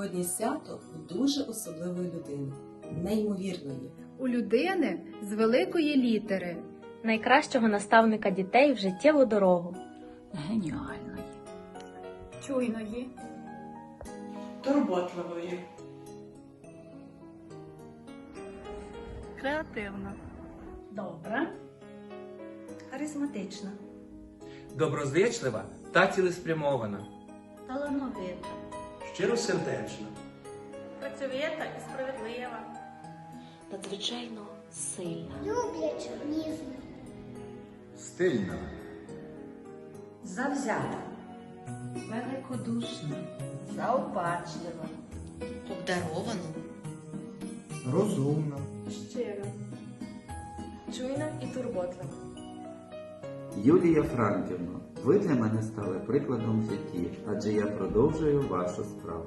сьогодні свято у дуже особливої людини, неймовірної. У людини з великої літери. найкращого наставника дітей в життєву дорогу. геніальної. Чуйної. турботливої, Креативна. Добра. Харизматична. доброзичлива та цілеспрямована, Талановита. Щиросердечна, Працьовита і справедлива. Надзвичайно сильна. любляча, ніжна. стильна, Завзята. Великодушна. Заопачлива. обдарована, розумна, Щира. Чуйна і турботлива. Юлія Франківна, ви для мене стали прикладом в житті, адже я продовжую вашу справу.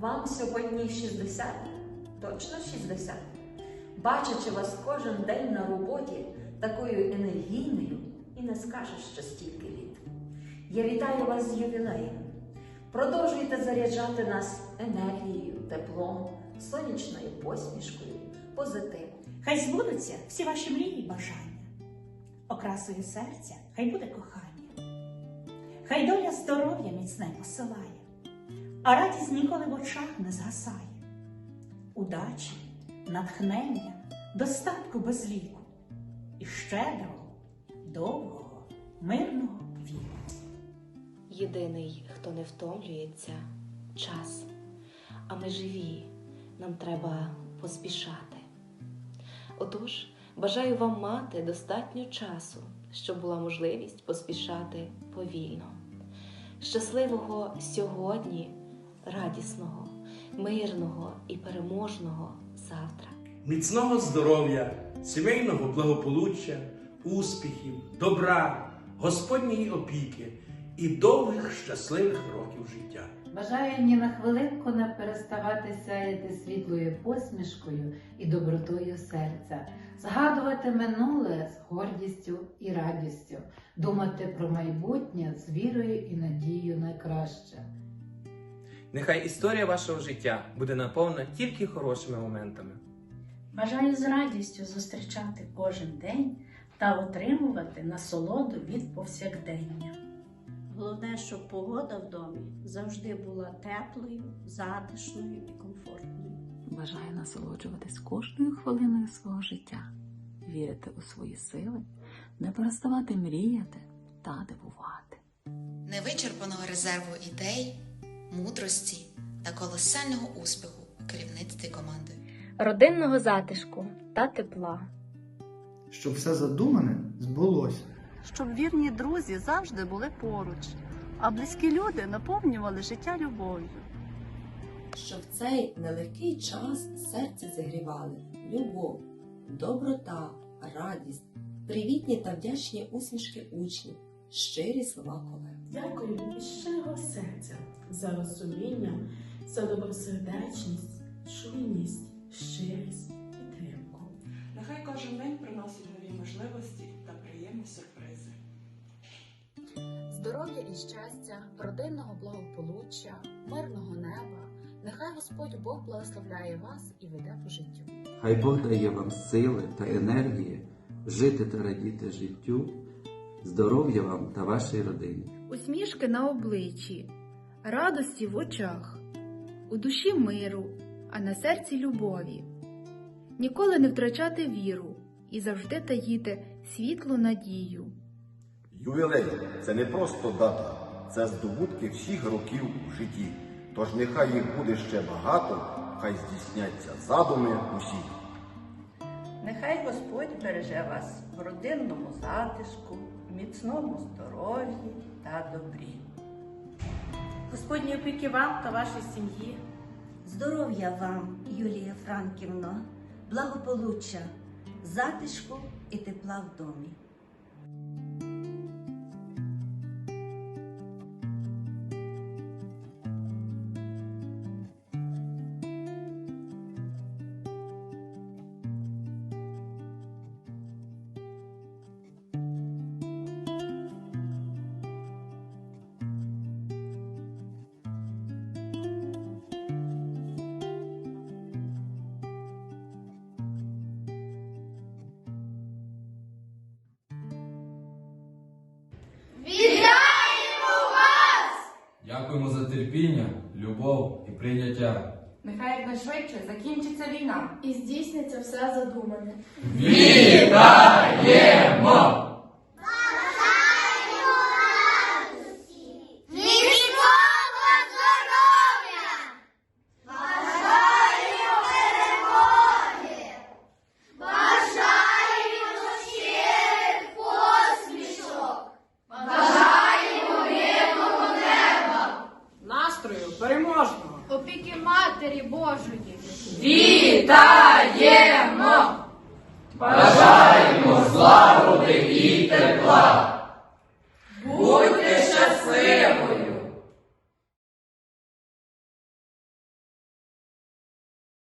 Вам сьогодні 60? Точно 60? Бачачи вас кожен день на роботі такою енергійною і не скажеш, що стільки літ. Я вітаю вас з ювілеєм. Продовжуйте заряджати нас енергією, теплом, сонячною посмішкою, позитивом. Хай збудуться всі ваші мрії і бажання. Окрасою серця хай буде кохання. Хай доля здоров'я міцне посилає, а радість ніколи в очах не згасає. Удачі, натхнення, достатку без ліку і щедрого, довгого, мирного віку. Єдиний, хто не втомлюється час. А ми живі, нам треба поспішати. Отож, бажаю вам мати достатньо часу, щоб була можливість поспішати повільно. Щасливого сьогодні, радісного, мирного і переможного завтра. міцного здоров'я, сімейного благополуччя, успіхів, добра, Господньої опіки і довгих щасливих років життя. Бажаю ні на хвилинку не переставати сяяти світлою посмішкою і добротою серця, згадувати минуле з гордістю і радістю, думати про майбутнє з вірою і надією на краще. Нехай історія вашого життя буде наповнена тільки хорошими моментами. Бажаю з радістю зустрічати кожен день та отримувати насолоду від повсякдення. Головне, щоб погода в домі завжди була теплою, затишною і комфортною. Бажаю насолоджуватись кожною хвилиною свого життя, вірити у свої сили, не переставати мріяти та дивувати. невичерпаного резерву ідей, мудрості та колосального успіху у керівництві команди. Родинного затишку та тепла. щоб все задумане збулося. Щоб вірні друзі завжди були поруч, а близькі люди наповнювали життя любов'ю. що в цей нелегкий час серце зігрівали любов, доброта, радість, привітні та вдячні усмішки учнів, щирі слова колег. Дякую із щирого серця за розуміння, за добросердечність, чуйність, щирість, підтримку. Нехай кожен день приносить нові можливості та приємні сюрпризи. Здоров'я і щастя, родинного благополуччя, мирного неба. Нехай Господь Бог благословляє вас і веде по життю. Хай Бог дає вам сили та енергії жити та радіти життю, здоров'я вам та вашій родині. Усмішки на обличчі, радості в очах, у душі миру, а на серці любові. Ніколи не втрачати віру і завжди таїти світлу надію. Ювілей це не просто дата, це здобутки всіх років у житті. Тож нехай їх буде ще багато, хай здійсняться задуми усіх. Нехай Господь береже вас в родинному затишку, міцному здоров'ї та добрі. Господні опіки вам та вашій сім'ї. Здоров'я вам, Юлія Франківна, благополуччя, затишку і тепла в домі. Терпіння, любов і прийняття. Нехай якнайшвидше закінчиться війна і здійсниться все задумане. Вітаємо! は。